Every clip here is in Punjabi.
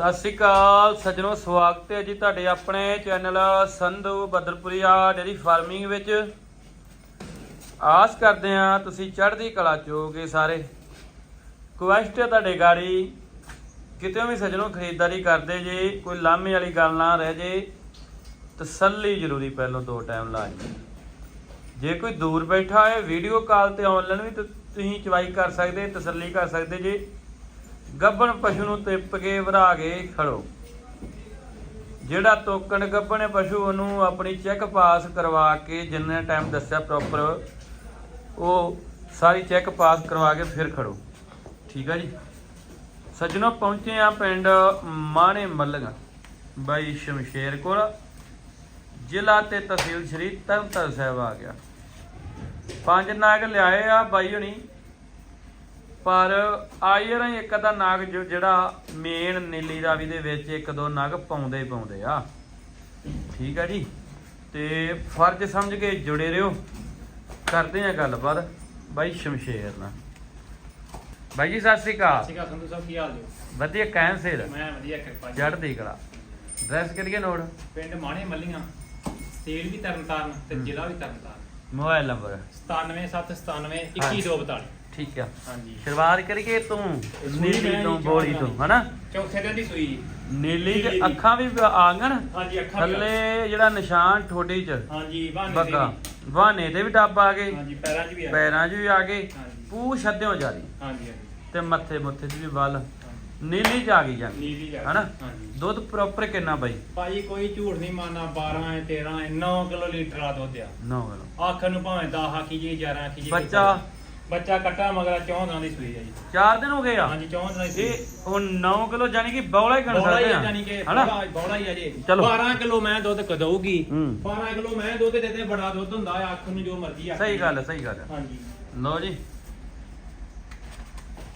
ਸਤਿ ਸ਼੍ਰੀ ਅਕਾਲ, ਸੱਜਣੋ, ਸਵਾਗਤ ਹੈ ਜੀ ਤੁਹਾਡੇ ਆਪਣੇ channel Sandhu Badarpuria dairy farming ਵਿੱਚ। ਆਸ ਕਰਦੇ ਹਾਂ ਤੁਸੀਂ ਚੜ੍ਹਦੀ ਕਲਾ ਚ ਹੋਗੇ ਸਾਰੇ। ਕੁਐਸਟ ਹੈ ਤੁਹਾਡੇ ਗਾੜੀ। ਕਿਤੇ ਵੀ ਸੱਜਣੋ ਖਰੀਦਦਾਰੀ ਕਰਦੇ ਜੇ, ਕੋਈ ਲਾਮੇ ਵਾਲੀ ਗੱਲ ਨਾ ਰਹਿ ਜੇ, ਤਸੱਲੀ ਜ਼ਰੂਰੀ ਪਹਿਲਾਂ ਦੋ ਟਾਈਮ ਲਾ ਜੀ ਜੇ ਕੋਈ ਦੂਰ ਬੈਠਾ ਹੈ ਵੀਡੀਓ ਕਾਲ ਤੇ ਆਨਲਾਈਨ ਵੀ ਤੁਸੀਂ ਚਵਾਈ ਕਰ ਸਕਦੇ, ਤਸੱਲੀ ਕਰ ਸਕਦੇ ਜੇ। ਗੱਬਣ ਪਸ਼ੂ ਨੂੰ ਤਿਪ ਕੇ ਵਰਾ ਕੇ ਖੜੋ। ਜਿਹੜਾ ਤੋਕਣ ਗੱਬਣ ਪਸ਼ੂ ਉਹਨੂੰ ਆਪਣੀ ਚੈੱਕ ਪਾਸ ਕਰਵਾ ਕੇ ਜਿੰਨੇ ਟਾਈਮ ਦੱਸਿਆ ਪ੍ਰੋਪਰ ਉਹ ਸਾਰੀ ਚੈੱਕ ਪਾਸ ਕਰਵਾ ਕੇ ਫਿਰ ਖੜੋ। ਠੀਕ ਆ ਜੀ? ਸੱਜਣੋ, ਪਹੁੰਚੇ ਆ ਪਿੰਡ ਮਾਣੇ ਮੱਲਗਾ, ਬਾਈ ਸ਼ਮਸ਼ੇਰ ਕੋਲ। ਜ਼ਿਲ੍ਹਾ ਤੇ ਤਹਿਸੀਲ ਸ਼੍ਰੀ ਤਰਨਤਾਰਨ ਸਾਹਿਬ ਆ ਗਿਆ। ਪੰਜ ਨਾਗ ਲਿਆਏ ਆ ਬਾਈ ਹੁਣੀ। ਪਰ ਆਇਰਾਂ ਇੱਕ ਅੱਧਾ ਨਾਗ ਜਿਹੜਾ ਮੇਨ ਨੀਲੀ ਰਾਵੀ ਦੇ ਵਿੱਚ ਇੱਕ ਦੋ ਨਗ ਪਾਉਂਦੇ ਪਾਉਂਦੇ ਆ। ਠੀਕ ਆ ਜੀ? ਤੇ ਫਰਜ਼ ਸਮਝ ਕੇ ਜੁੜੇ ਰਹੋ। ਕਰਦੇ ਆ ਗੱਲਬਾਤ ਬਾਈ ਸ਼ਮਸ਼ੇਰ ਨਾਲ। ਬਾਈ ਜੀ ਸਤਿ ਸ੍ਰੀ ਅਕਾਲ। ਠੀਕ ਆ ਸੰਧੂ ਸਾਹਿਬ ਕੀ ਹਾਲ ਜੀ? ਵਧੀਆ ਕਾਇਮ ਸਿਰ ਮੈਂ ਵਧੀਆ ਕਿਰਪਾ ਜੜਦੀ ਕਲਾ। ਡਰੈਸ ਕਰੀਏ ਨੋਟ? ਪਿੰਡ ਮਾਣੇ ਮੱਲੀਆਂ। ਤੇਲ ਵੀ ਤਰਨਤਾਰਨ ਤੇ ਜ਼ਿਲ੍ਹਾ ਵੀ ਤਰਨਤਾਰਨ। Mobile number. 9779 21242 ਠੀਕ ਆ। ਹਾਂਜੀ। ਸ਼ੁਰੂਆਤ ਕਰੀਏ ਤੂੰ ਨੀਲੀ ਤੋਂ ਜੀ ਬੋਲੀ ਤੋਂ ਹਨਾ? ਚੌਥੇ ਦਿਨ ਦੀ ਸੂਈ। ਜੀ। ਨੀਲੀ ਦੀ। ਅੱਖਾਂ ਵੀ ਆਂਗਣ? ਹਾਂਜੀ ਅੱਖਾਂ ਵੀ ਥੱਲੇ ਜਿਹੜਾ ਨਿਸ਼ਾਨ ਠੋਡੀ ਚ। ਹਾਂਜੀ ਬਾਨੇ ਬੱਗਾ। ਵਾਹਨੇ ਤੇ ਵੀ ਡੱਬ ਆ ਗਏ। ਹਾਂਜੀ ਪੈਰਾਂ 'ਚ ਵੀ ਆ ਪੈਰਾਂ 'ਚ ਵੀ ਆ ਗਏ। ਪੂਛ ਅੱਧਿਓਂ ਜਾਰੀ ਹਾਂਜੀ ਹਾਂਜੀ। ਤੇ ਮੱਥੇ ਮੁੱਥੇ 'ਚ ਵੀ ਵੱਲ। ਨੀਲੀ 'ਚ ਆ ਗਈ ਨੀਲੀ ਜਾ ਹਨਾ? ਦੁੱਧ ਪ੍ਰੋਪਰ ਕਿੰਨਾ ਬਾਈ? ਭਾਜੀ ਕੋਈ ਝੂਠ ਨਹੀਂ ਮਾਨਾ 12 ਹੈ 13 ਹੈ 9 ਕਿਲੋ ਲੀਟਰ ਆ ਦੁੱਧ ਆ। 9 ਕਿਲੋ। ਆਖਰ ਨੂੰ ਭਾਵੇਂ 10 ਆਖੀ ਜੀ 11 ਆਖੀ ਜੀ ਬੱਚਾ ਬੱਚਾ ਕੱਟਾ ਮਗਰ 14 ਦਿਨਾਂ ਦੀ ਸੂਈ ਹੈ ਜੀ। 4 ਦਿਨ ਹੋ ਗਏ ਆ? ਹਾਂਜੀ 14 ਦਿਨਾਂ ਦੀ ਸੂਈ। ਇਹ ਹੁਣ 9 ਕਿਲੋ ਜਾਨੀ ਕਿ ਬੌਲਾ ਹੀ ਗਣ ਬੌਲਾ ਹੀ ਸਕਦੇ ਆ? ਆ ਜਾਨੀ ਕਿ ਹਨਾ? ਬੌਲਾ ਬੌਲਾ ਹੀ ਆ ਜੇ। ਚਲੋ। 12 ਕਿਲੋ ਮੈਂ ਦੁੱਧ ਕਦਊਗੀ ਹੂੰ। 12 ਕਿਲੋ ਮੈਂ ਦੁੱਧ ਦੇ ਤੇ ਬੜਾ ਦੁੱਧ ਹੁੰਦਾ ਆ ਅੱਖ ਨੂੰ ਜੋ ਮਰਜ਼ੀ ਆ ਸਹੀ ਗੱਲ ਹੈ ਸਹੀ ਗੱਲ ਹੈ ਹਾਂਜੀ। ਲਓ ਜੀ।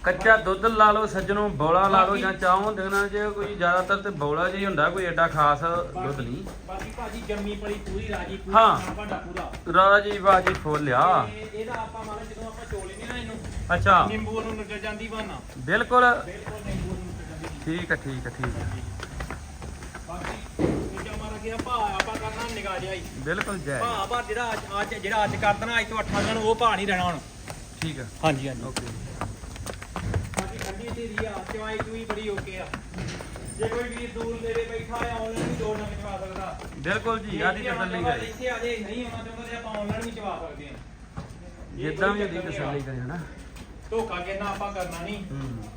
ਕੱਚਾ ਦੁੱਧ ਲਾ ਲਓ ਸੱਜਣੋਂ ਬੌਲਾ ਲਾ ਲਓ ਜਾਂ ਚਾਹੋਂ ਦੇਣਾ ਜੇ ਕੋਈ ਜ਼ਿਆਦਾਤਰ ਤੇ ਬੌਲਾ ਜਿਹਾ ਹੀ ਹੁੰਦਾ ਕੋਈ ਐਡਾ ਖਾਸ ਦੁੱਧ ਨਹੀਂ। ਬਾਕੀ ਭਾਜੀ ਜੰਮੀ ਪਲੀ ਪੂਰੀ ਰਾਜੀ ਪੂਰੀ ਹਾਂ। ਭਾਂਡਾ ਪੂਰਾ। ਰਾਜੀ ਬਾਜੀ ਫੋਲਿਆ ਤੇ ਇਹਦਾ ਆਪਾਂ ਮਾਰਾ ਜਦੋਂ ਆਪਾਂ ਚੋਲ ਲੈਨੇ ਨਾ ਇਹਨੂੰ ਅੱਛਾ। ਨਿੰਬੂ ਨੂੰ ਨਿਕਲ ਜਾਂਦੀ ਬਹਾਨਾ। ਬਿਲਕੁਲ। ਬਿਲਕੁਲ ਨਿੰਬੂ ਨੂੰ ਨਿਕਲ ਜਾਂਦੀ। ਠੀਕ ਹੈ ਠੀਕ ਹੈ ਠੀਕ ਹੈ ਬਾਕੀ ਦੂਜਾ ਮਾਰਾ ਕੀ ਆ ਭਾ ਆਪਾਂ ਕਰਨਾ ਨਿਗਾਹ ਜਿਹਾ ਹੀ। ਬਿਲਕੁਲ ਜੈ। ਭਾ ਪਰ ਜਿਹੜਾ ਅੱਜ ਅੱਜ ਜਿਹੜਾ ਅੱਜ ਕਰ ਦੇਣਾ ਅੱਜ ਤੋਂ 8 ਦਿਨ ਉਹ ਭਾ ਨਹੀਂ ਰਹਿਣਾ ਹੁਣ। ਠੀਕ ਹੈ ਹਾਂਜੀ ਹਾਂਜੀ। ਓਕੇ। ਬਾਕੀ ਠੰਡੀ ਢੀਰੀ ਆ ਚਵਾਈ ਚੂਈ ਬੜੀ ਓਕੇ ਆ। ਜੇ ਕੋਈ ਵੀਰ ਦੂਰ ਨੇੜੇ ਬੈਠਾ ਆ ਆਨਲਾਈਨ ਵੀ ਜੋੜ ਨਾ ਚਵਾ ਸਕਦਾ। ਬਿਲਕੁਲ ਜੀ ਆਦੀ ਤਸੱਲੀ ਕਰੇ ਇੱਥੇ ਆ ਜੇ ਨਹੀਂ ਆਉਣਾ ਚਾਹੁੰਦਾ ਤੇ ਆਪਾਂ ਆਨਲਾਈਨ ਵੀ ਚਵਾ ਸਕਦੇ ਆ। ਇਹ ਜਿੱਦਾਂ ਵੀ ਉਹਦੀ ਤਸੱਲੀ। ਕਰੇ ਹਨਾ? ਧੋਖਾ ਕਿੰਨਾ ਆਪਾਂ ਕਰਨਾ ਨਹੀਂ ਹੂੰ।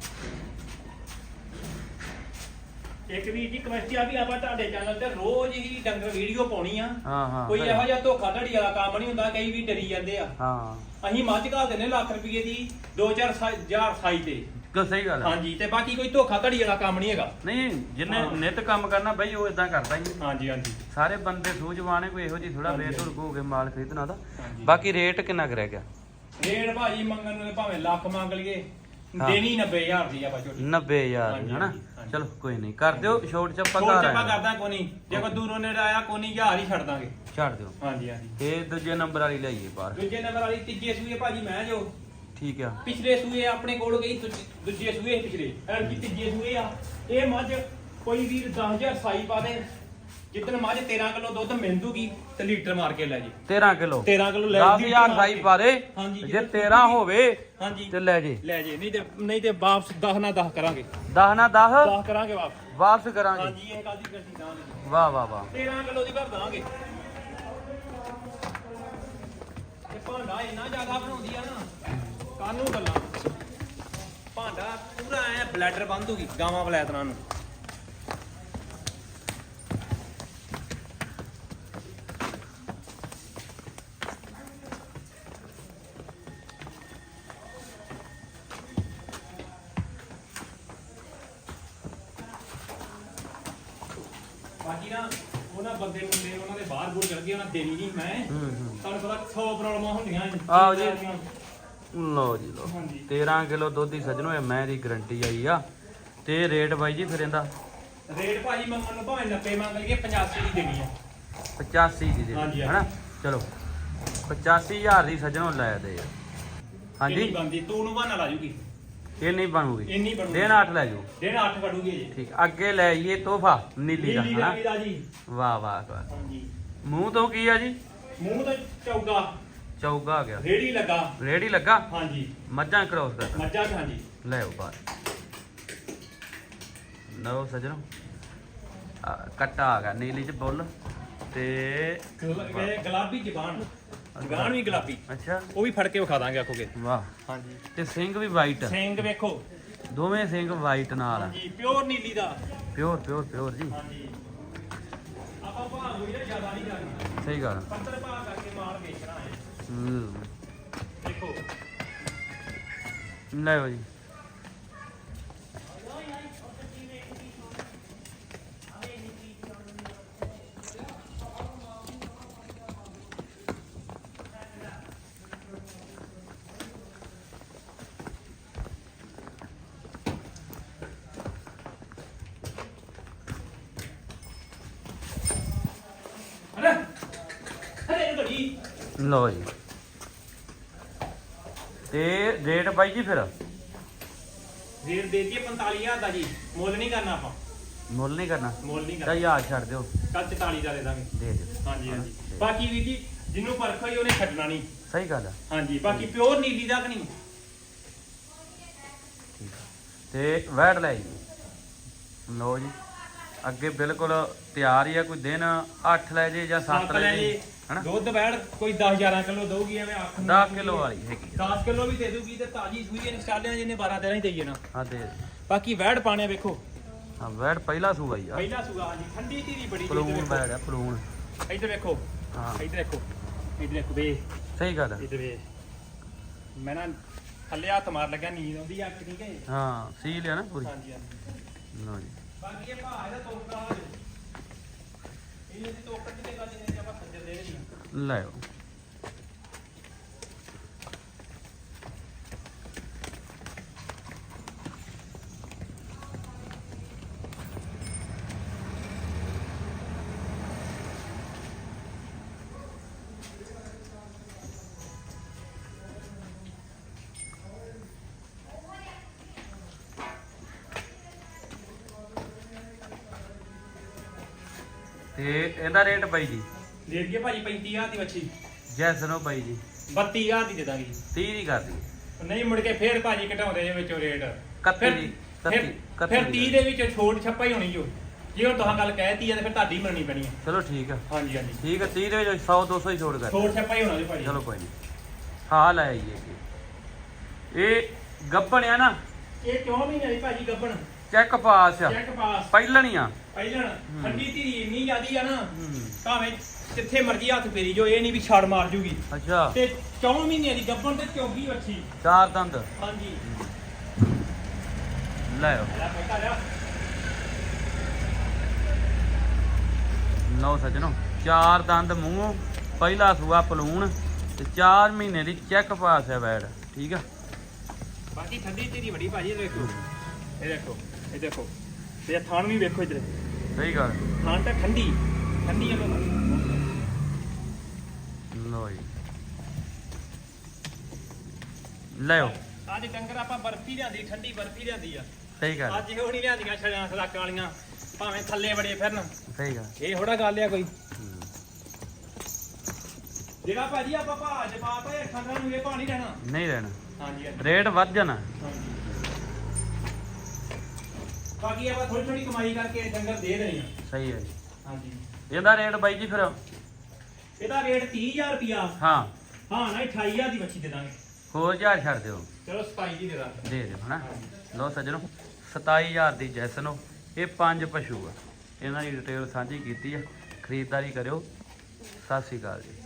ਇੱਕ ਵੀਰ ਜੀ ਕਮੈਸਟੀ ਆ ਵੀ ਆਪਾਂ ਤੁਹਾਡੇ ਚੈਨਲ ਤੇ ਰੋਜ਼ ਹੀ ਡੰਗਰ ਵੀਡੀਓ ਪਾਉਣੀ ਆ। ਹਾਂ ਹਾਂ ਕੋਈ ਇਹੋ ਜਿਹਾ ਧੋਖਾ ਧੜੀ ਵਾਲਾ ਕੰਮ ਨਹੀਂ ਹੁੰਦਾ ਕਈ ਵੀ ਡਰੀ ਜਾਂਦੇ ਆ। ਹਾਂ। ਅਸੀਂ ਮੱਝ ਘਾਲ ਦਿੰਦੇ ਲੱਖ ਰੁਪਏ ਦੀ 2000 ਸਾਈ ਤੇ। ਕਿ ਸਹੀ ਗੱਲ ਹੈ ਹਾਂਜੀ ਤੇ ਬਾਕੀ ਕੋਈ ਧੋਖਾ ਧੜੀ ਵਾਲਾ ਕੰਮ ਨਹੀਂ ਹੈਗਾ। ਨਹੀਂ ਜਿੰਨੇ ਹਾਂ। ਨਿਤ ਕੰਮ ਕਰਨਾ ਬਈ ਉਹ ਇਦਾਂ ਕਰਦਾ ਹੀ। ਹਾਂਜੀ ਹਾਂਜੀ। ਸਾਰੇ ਬੰਦੇ ਸੂਝਵਾਨ ਕੋਈ ਇਹੋ ਜੀ ਥੋੜਾ ਹਾਂਜੀ, ਬੇਤੁਰ ਹੋ ਕੇ ਮਾਲ ਖਰੀਦਣਾ ਦਾ ਹਾਂਜੀ। ਬਾਕੀ ਰੇਟ ਕਿੰਨਾ ਕੁ ਰਹਿ ਗਿਆ? ਰੇਟ ਭਾਜੀ ਮੰਗਣ ਨੂੰ ਭਾਵੇਂ ਲੱਖ ਮੰਗ ਲਈਏ ਹਾਂ। ਦੇਣੀ 90000 ਦੀ ਆਪਾਂ ਝੋਟੀ। 90000 ਹਾਂਜੀ, ਹਨਾ? ਹਾਂਜੀ। ਚਲੋ ਕੋਈ ਨਹੀਂ ਕਰ ਦਿਓ ਛੋਟ ਚੱਪਾ ਛੋਟ ਚੱਪਾ ਆਇਆ। ਕਰਦਾ ਕੋਈ ਨਹੀਂ। ਜੇ ਕੋਈ ਦੂਰੋਂ ਨੇੜੇ ਆਇਆ ਕੋਈ ਨਹੀਂ ਹਜ਼ਾਰ ਹੀ ਛੱਡ ਦਾਂਗੇ। ਛੱਡ ਦਿਓ। ਹਾਂਜੀ ਹਾਂਜੀ। ਇਹ ਦੂਜੇ ਨੰਬਰ ਵਾਲੀ ਲਈਏ ਬਾਹਰ। ਦੂਜੇ ਨੰਬਰ ਵਾਲੀ ਤੀਜੇ ਸੂਏ ਭਾਜੀ ਮੈਂ ਜੋ। ਠੀਕ ਆ। ਪਿਛਲੇ ਸੂਏ ਆਪਣੇ ਕੋਲ ਗਈ ਦੂਜੇ- ਦੂਜੇ ਸੂਏ ਪਿਛਲੇ। ਐਰ ਕੀ ਤੀਜੇ ਸੂਏ ਆ। ਇਹ ਮੱਝ ਕੋਈ ਵੀਰ 10000 ਸਾਈ ਪਾ ਦੇ। ਜਿੱਦਣ ਮੱਝ 13 ਕਿਲੋ ਦੁੱਧ ਮਿਲਦੂਗੀ ਤੇ ਲੀਟਰ ਮਾਰ ਕੇ ਲੈ ਜੀ। 13 ਕਿਲੋ। 13 ਕਿਲੋ ਲੈ 10000 ਸਾਈ ਪਾ ਦੇ। ਹਾਂਜੀ, ਜੇ ਜੇ 13 ਹੋਵੇ ਹਾਂਜੀ। ਤੇ ਲੈ ਜੇ। ਲੈ ਜੇ। ਨਹੀਂ ਤੇ ਨਹੀਂ ਤੇ ਵਾਪਸ 10 ਨਾ 10 ਕਰਾਂਗੇ। 10 ਨਾ 10 10 ਕਰਾਂਗੇ ਵਾਪਸ। ਵਾਪਸ ਕਰਾਂਗੇ। ਹਾਂਜੀ ਇਹ ਕਾਦੀ ਗੱਡੀ ਦਾਂਗੇ ਵਾਹ ਵਾਹ ਵਾਹ। 13 ਕਿਲੋ ਦੀ ਭਰ ਦਾਂਗੇ। ਤੇ ਭਾਂਡਾ ਇੰਨਾ ਜ਼ਿਆਦਾ ਬਣਾਉਂਦੀ ਆ ਨਾ। ਕਾਨੂੰ ਗੱਲਾਂ ਭਾਂਡਾ ਪੂਰਾ ਐ ਬਲੈਡਰ ਬੰਦੂਗੀ ਗਾਵਾਂ ਬਲੈਦਰਾਂ ਨੂੰ। ਬਾਕੀ ਨਾ ਉਹਨਾਂ ਬੰਦੇ ਮੁੰਡੇ ਉਹਨਾਂ ਦੇ ਬਾਹਰ ਬੂਰ ਚਲ ਗਏ ਉਹਨਾਂ ਦੇਣੀ ਨਹੀਂ ਮੈਂ। ਤੁਹਾਨੂੰ ਪਤਾ 100 ਪ੍ਰੋਬਲਮਾਂ ਹੁੰਦੀਆਂ। ਨੇ ਆਹੋ ਜੀ। ਲਓ ਜੀ ਲਓ। ਹਾਂਜੀ। 13 ਕਿਲੋ ਦੁੱਧ ਦੀ ਸੱਜਣੋ ਇਹ ਮੈਂ ਦੀ ਗਰੰਟੀ ਆਈ ਆ। ਤੇ ਰੇਟ ਬਾਈ ਜੀ ਫਿਰ ਇਹਦਾ? ਰੇਟ ਭਾਜੀ ਮੰਗਣ ਨੂੰ ਭਾਵੇਂ 90 ਮੰਗ ਲਈਏ 85 ਦੀ ਦੇਣੀ ਆ। 85 ਦੀ ਦੇ ਹਾਂਜੀ, ਹਨਾ? ਚਲੋ। 85000 ਦੀ ਸੱਜਣੋ ਲੈ ਦੇ ਹਾਂਜੀ? ਹਾਂਜੀ ਬੰਦੀ ਤੂੰ ਨੂੰ ਬਹਾਨਾ ਲਾ ਜੂਗੀ। ਇਹ ਨਹੀਂ ਬਣੂਗੀ। ਦਿਨ 8 ਲੈ ਜਾਓ ਦਿਨ 8 ਕੱਢੂਗੀ ਜੀ ਠੀਕ ਅੱਗੇ ਲੈ ਆਈਏ ਤੋਹਫਾ ਨੀਲੀ ਦਾ ਹਨਾ? ਵਾਹ ਵਾਹ ਵਾਹ। ਹਾਂਜੀ। ਮੂੰਹ ਤੋਂ ਕੀ ਆ ਜੀ? ਮੂੰਹ ਤੇ ਚੌਗਾ। ਚੌਗਾ ਆ ਗਿਆ। ਰੇੜੀ ਲੱਗਾ। ਰੇੜੀ ਲੱਗਾ? ਹਾਂਜੀ। ਮੱਝਾਂ ਕ੍ਰੋਸ ਕਰ ਮੱਝਾਂ ਹਾਂਜੀ। ਲੈ ਉਹ ਬਾਹਰ। ਨੋ ਸਜਣੋ। ਕੱਟਾ ਆ ਗਿਆ ਨੀਲੀ ਚ ਬੁੱਲ ਤੇ ਗੁਲਾਬੀ ਜ਼ਬਾਨ। ਜ਼ਬਾਨ ਵੀ ਗੁਲਾਬੀ। ਅੱਛਾ। ਉਹ ਵੀ ਫੜ ਕੇ ਵਿਖਾ ਦਾਂਗੇ ਆਖੋਗੇ। ਵਾਹ। ਹਾਂਜੀ। ਤੇ ਸਿੰਘ ਵੀ ਵਾਈਟ ਸਿੰਘ ਵੇਖੋ। ਦੋਵੇਂ ਸਿੰਘ ਵਾਈਟ ਨਾਲ ਹਾਂਜੀ ਪਿਓਰ ਨੀਲੀ ਦਾ। ਪਿਓਰ ਪਿਓਰ ਪਿਓਰ ਜੀ। ਹਾਂਜੀ। ਆਪਾਂ ਭਾਗ ਹੋਈ ਜ਼ਿਆਦਾ ਨਹੀਂ ਕਰਨੀ। ਸਹੀ ਗੱਲ 15 ਹੈ। ਦੇਖੋ। ਲੈ ਆਓ ਜੀ ਹਨਾ ਹਰੇ ਘੜੀ ਲਓ ਜੀ। ਤੇ ਰੇਟ ਬਾਈ ਜੀ ਫਿਰ? ਰੇਟ ਦੇ ਦਈਏ 45000 ਦਾ ਜੀ। ਮੁੱਲ ਨਹੀਂ ਕਰਨਾ ਆਪਾਂ। ਮੁੱਲ ਨਹੀਂ ਕਰਨਾ? ਮੁੱਲ ਨਹੀਂ ਤਾਂ ਕਰਨਾ। ਯਾਰ ਛੱਡ ਦਿਓ। ਕੱਲ 44 ਦਾ ਦੇ ਦਾਂਗੇ। ਦੇ ਦਿਓ। ਹਾਂਜੀ ਹਾਂਜੀ। ਦੇ। ਬਾਕੀ ਵੀਰ ਜੀ ਜਿਹਨੂੰ ਪਰਖ ਹੋਈ ਉਹਨੇ ਛੱਡਣਾ ਨਹੀਂ। ਸਹੀ ਗੱਲ ਆ। ਹਾਂਜੀ ਬਾਕੀ ਪਿਓਰ ਨੀਲੀ ਦਾ ਕਿ ਨਹੀਂ? ਤੇ ਵੈਟ ਲੈ ਜੀ। ਲਓ ਜੀ। ਅੱਗੇ ਬਿਲਕੁਲ ਤਿਆਰ ਹੀ ਆ ਕੋਈ ਦਿਨ 8 ਲੈ ਜੇ ਜਾਂ 7 ਲੈ ਜੇ। ਹਨਾ? ਦੁੱਧ ਬੈੜ ਕੋਈ 10 11 ਕਿਲੋ ਦਊਗੀ ਐਵੇਂ ਅੱਖ 10 ਕਿਲੋ ਵਾਲੀ ਹੈਗੀ 10 ਕਿਲੋ ਵੀ ਦੇ ਦੂਗੀ ਤੇ ਤਾਜੀ ਸੂਈ ਇਹਨੇ ਸਟਾਲਿਆਂ ਜਿਹਨੇ 12 13 ਹੀ ਦੇਈਏ ਨਾ ਆ ਦੇ। ਬਾਕੀ ਵੈੜ ਪਾਣੇ ਵੇਖੋ। ਆ ਵੈਟ ਪਹਿਲਾ ਸੂਆ ਹੀ ਆ। ਪਹਿਲਾ ਸੂਆ ਹਾਂਜੀ। ਠੰਡੀ ਧੀਰੀ ਬੜੀ ਪਲੂਣ ਵੈਟ ਆ ਪਲੂਣ ਵੇਖੋ। ਇੱਧਰ ਵੇਖੋ। ਹਾਂ। ਇੱਧਰ ਦੇਖੋ ਇੱਧਰ ਦੇਖੋ ਵੇ। ਸਹੀ ਗੱਲ ਆ। ਇੱਧਰ ਵੇ। ਮੈਂ ਨਾ ਥੱਲੇ ਹੱਥ ਮਾਰ ਲੱਗਾ ਨੀਂਦ ਆਉਂਦੀ ਆ ਠੀਕ ਹੈ। ਹਾਂ ਸੀ ਲਿਆ ਨਾ ਪੂਰੀ। ਹਾਂਜੀ ਹਾਂਜੀ। ਲਓ ਜੀ। ਬਾਕੀ ਇਹ ਭਾਅ ਇਹਦਾ ਤੋਕੜਾ ਹੋ ਇਹਨੇ ਦੀ ਤੋਕੜ ਦੀ ਗੱਲ ਜਿਹਨੇ ਤੇ ਆਪਾਂ ਖੰਜਰ ਦੇ ਨਹੀਂ ਲੈ ਆਓ। ਤੇ ਇਹਦਾ ਰੇਟ ਬਾਈ ਜੀ? ਦੇ ਦਈਏ ਭਾਜੀ 35000 ਦੀ ਵੱਛੀ ਜੈਸਨੋ ਬਾਈ ਜੀ। 32000 ਦੀ ਦੇ ਦਾਂਗੇ ਜੀ। 30 ਦੀ ਕਰ ਦੀ ਨਹੀਂ ਮੁੜ ਕੇ ਫੇਰ ਭਾਜੀ ਘਟਾਉਂਦੇ ਜੇ ਵਿੱਚੋਂ ਰੇਟ। ਕੱਤੀ ਫਿਰ- ਦੀ, ਫਿਰ- ਕੱਤੀ- ਕੱਤੀ ਫਿਰ ਦੀ 30 ਦੇ ਵਿੱਚ ਛੋਟ ਛੱਪਾ ਹੀ ਹੋਣੀ ਜੋ ਜੇ ਹੁਣ ਤੁਹਾਂ ਗੱਲ ਕਹਿਤੀ ਆ ਤੇ ਫਿਰ ਤੁਹਾਡੀ ਮੰਨਣੀ ਪੈਣੀ ਆ। ਚਲੋ ਠੀਕ ਆ। ਹਾਂਜੀ ਹਾਂਜੀ। ਠੀਕ ਆ 30 ਦੇ ਵਿੱਚ 100 200 ਹੀ ਛੋੜ ਕਰ ਛੋਟ ਛੱਪਾ ਹੀ ਹੋਣਾ ਜੀ ਭਾਜੀ। ਚਲੋ ਕੋਈ ਨਹੀਂ ਹਾਂ ਲੈ ਆਈਏ ਜੀ। ਇਹ ਗੱਬਣ ਆ ਨਾ? ਇਹ ਕਿਉਂ ਮਹੀਨੇ ਦੀ ਭਾਜੀ ਗੱਬਣ? ਚੈੱਕ ਪਾਸ ਆ। Check pass. ਪਹਿਲਣ ਹੀ ਆ। ਪਹਿਲਣ। ਹੂੰ। ਠੰਡੀ ਧੀਰੀ ਇੰਨੀ ਜ਼ਿਆਦੀ ਆ ਨਾ ਹੂੰ। ਭਾਵੇਂ ਜਿੱਥੇ ਮਰਜ਼ੀ ਹੱਥ ਫੇਰੀ ਜੋ ਇਹ ਨਹੀਂ ਵੀ ਛੜ ਮਾਰ ਜੂਗੀ। ਅੱਛਾ। ਤੇ 4 ਮਹੀਨਿਆਂ ਦੀ ਗੱਬਣ ਤੇ ਚੌਗੀ ਵੱਛੀ। ਚਾਰ ਦੰਦ। ਹਾਂਜੀ। ਲੈ ਆਓ। ਲੈ ਪਤਾ ਲਿਆ ਲਓ ਸੱਜਣੋ ਚਾਰ ਦੰਦ ਮੂੰਹ ਪਹਿਲਾ ਸੂਆ ਪਲੂਣ ਤੇ 4 ਮਹੀਨੇ ਦੀ ਚੈੱਕ ਪਾਸ ਆ ਵੈੜ ਠੀਕ ਆ? ਬਾਕੀ ਠੰਡੀ ਧੀਰੀ ਬੜੀ ਭਾਜੀ ਇਹ ਦੇਖੋ। ਇਹ ਦੇਖੋ ਇਹ ਦੇਖੋ। ਤੇ ਇਹ ਥਾਣ ਵੀ ਵੇਖੋ ਇਧਰ। ਸਹੀ ਗੱਲ। ਥਾਣ ਤਾਂ ਠੰਡੀ ਠੰਡੀ ਆ ਲਓ ਜੀ ਲੈ ਆਓ। ਅੱਜ ਡੰਗਰ ਆਪਾਂ ਬਰਫੀ ਲਿਆਂਦੀ ਠੰਡੀ ਬਰਫੀ ਲਿਆਂਦੀ ਆ। ਸਹੀ ਗੱਲ ਅੱਜ ਇਹੋ ਨਹੀਂ ਲਿਆਂਦੀਆਂ ਛੜਾਂ ਸਲਾਕਾਂ ਵਾਲੀਆਂ ਭਾਵੇਂ ਥੱਲੇ ਬੜੇ ਫਿਰਨ। ਸਹੀ ਗੱਲ ਇਹ ਥੋੜਾ ਗੱਲ ਆ ਕੋਈ। ਹੂੰ। ਜਿਹੜਾ ਭਾਜੀ ਆਪਾਂ ਭਾਜ ਪਾਤਾ ਇਹ ਖੰਡਾਂ ਨੂੰ ਇਹ ਪਾ ਨਹੀਂ ਰਹਿਣਾ। ਨਹੀਂ ਰਹਿਣਾ। ਹਾਂਜੀ ਰੇਟ ਵੱਧ ਜਾਣਾ। ਹਾਂਜੀ। ਬਾਕੀ ਆਪਾਂ ਥੋੜੀ ਥੋੜੀ ਕਮਾਈ ਕਰਕੇ ਡੰਗਰ ਦੇ ਦੇਣੇ ਆ। ਸਹੀ ਹੈ ਜੀ। ਹਾਂਜੀ। ਇਹਦਾ ਰੇਟ ਬਾਈ ਜੀ ਫਿਰ ਇਹਦਾ ਰੇਟ 30000 ਰੁਪਿਆ ਹਾਂ। ਹਾਂ ਨਾ 28000 ਦੀ ਬੱਚੀ ਦੇ ਦਾਂਗੇ। ਹੋਰ ਹਜ਼ਾਰ ਛੱਡ ਦਿਓ। ਚਲੋ 27 ਦੀ ਦੇ ਦਾਂਗੇ। ਦੇ ਦਿਓ ਹਨਾ। ਲਓ ਸੱਜਣੋ 27000 ਦੀ ਜੈਸਨੋ ਇਹ ਪੰਜ ਪਸ਼ੂ ਆ। ਇਹਨਾਂ ਦੀ ਡਿਟੇਲ ਸਾਂਝੀ ਕੀਤੀ ਆ। ਖਰੀਦਦਾਰੀ ਕਰਿਓ। ਸਤਿ ਸ਼੍ਰੀ ਅਕਾਲ ਜੀ।